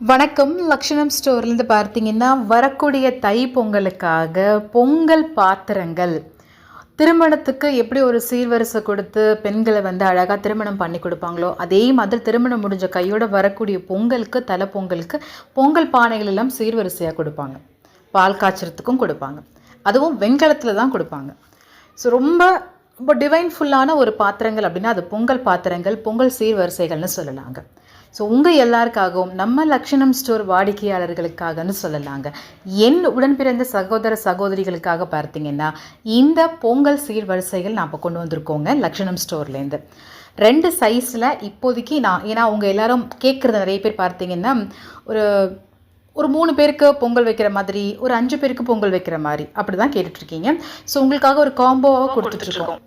வணக்கம். லக்ஷணம் ஸ்டோர்லேருந்து பார்த்தீங்கன்னா வரக்கூடிய தை பொங்கலுக்காக பொங்கல் பாத்திரங்கள். திருமணத்துக்கு எப்படி ஒரு சீர்வரிசை கொடுத்து பெண்களை வந்து அழகாக திருமணம் பண்ணி கொடுப்பாங்களோ அதே மாதிரி திருமணம் முடிஞ்ச கையோடு வரக்கூடிய பொங்கலுக்கு தலை பொங்கலுக்கு பொங்கல் பானைகள் எல்லாம் சீர்வரிசையாக கொடுப்பாங்க. பால் காய்ச்சறதுக்கும் கொடுப்பாங்க. அதுவும் வெண்கலத்தில் தான் கொடுப்பாங்க. ஸோ ரொம்ப ரொம்ப டிவைன்ஃபுல்லான ஒரு பாத்திரங்கள் அப்படின்னா அது பொங்கல் பாத்திரங்கள் பொங்கல் சீர்வரிசைகள்னு சொல்லலாங்க. ஸோ உங்கள் எல்லாருக்காகவும் நம்ம லக்ஷணம் ஸ்டோர் வாடிக்கையாளர்களுக்காகன்னு சொல்லலாங்க. என் உடன் பிறந்த சகோதர சகோதரிகளுக்காக பார்த்தீங்கன்னா இந்த பொங்கல் சீர்வரிசைகள் நான் இப்போ கொண்டு வந்திருக்கோங்க லக்ஷணம் ஸ்டோர்லேருந்து ரெண்டு சைஸில் இப்போதைக்கு நான் ஏன்னா அவங்க எல்லாரும் கேட்குறது நிறைய பேர் பார்த்தீங்கன்னா ஒரு ஒரு மூணு பேருக்கு பொங்கல் வைக்கிற மாதிரி ஒரு அஞ்சு பேருக்கு பொங்கல் வைக்கிற மாதிரி அப்படி தான் கேட்டுட்ருக்கீங்க. ஸோ உங்களுக்காக ஒரு காம்போவாக கொடுத்துட்ருக்கோம்.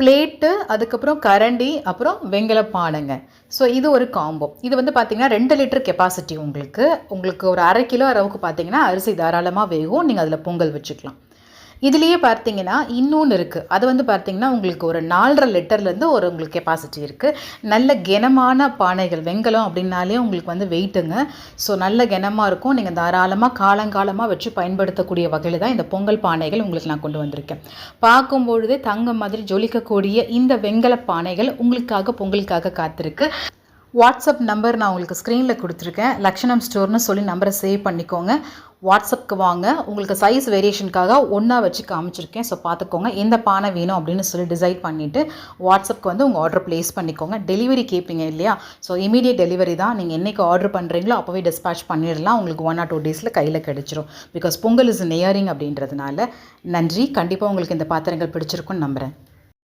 பிளேட்டு அதுக்கப்புறம் கரண்டி அப்புறம் வெங்கல பானைங்க ஸோ இது ஒரு காம்போ இது வந்து பார்த்தீங்கன்னா ரெண்டு லிட்டர் கெப்பாசிட்டி உங்களுக்கு. உங்களுக்கு ஒரு அரை கிலோ அளவுக்கு பார்த்தீங்கன்னா அரிசி தாராளமாக வேகும். நீங்கள் அதில் பொங்கல் வச்சுக்கலாம். இதுலேயே பார்த்தீங்கன்னா இன்னொன்று இருக்குது அது வந்து பார்த்தீங்கன்னா உங்களுக்கு ஒரு நாலரை லிட்டர்லேருந்து ஒரு உங்களுக்கு கெப்பாசிட்டி இருக்குது நல்ல கனமான பானைகள் வெங்கலம் அப்படின்னாலே உங்களுக்கு வந்து வெயிட்டுங்க ஸோ நல்ல கனமாக இருக்கும். நீங்கள் தாராளமாக காலங்காலமாக வச்சு பயன்படுத்தக்கூடிய வகையில் தான் இந்த பொங்கல் பானைகள் உங்களுக்கு நான் கொண்டு வந்திருக்கேன். பார்க்கும்பொழுதே தங்கம் மாதிரி ஜொலிக்கக்கூடிய இந்த வெங்கல பானைகள் உங்களுக்காக பொங்கலுக்காக காத்திருக்கு. வாட்ஸ்அப் நம்பர் நான் உங்களுக்கு ஸ்க்ரீனில் கொடுத்துருக்கேன். லக்ஷணம் ஸ்டோர்னு சொல்லி நம்பரை சேவ் பண்ணிக்கோங்க. வாட்ஸ்அப்க்கு வாங்க. உங்களுக்கு சைஸ் வேரியேஷனுக்காக ஒன்றா வச்சு காமிச்சிருக்கேன். ஸோ பார்த்துக்கோங்க. எந்த பானை வேணும் அப்படின்னு சொல்லி டிசைட் பண்ணிவிட்டு வாட்ஸ்அப்க்கு வந்து உங்கள் ஆர்டர் ப்ளேஸ் பண்ணிக்கோங்க. டெலிவரி கேட்பீங்க இல்லையா? ஸோ இமீடியட் டெலிவரி தான். நீங்கள் என்றைக்கு ஆர்டர் பண்ணுறீங்களோ அப்போவே டிஸ்பேச் பண்ணிடலாம். உங்களுக்கு ஒன் ஆர் டூ டேஸில் கையில் கிடச்சிரும். பிகாஸ் பொங்கல் இஸ் நியரிங் அப்படின்றதுனால நன்றி. கண்டிப்பாக உங்களுக்கு இந்த பாத்திரங்கள் பிடிச்சிருக்குன்னு நம்புகிறேன்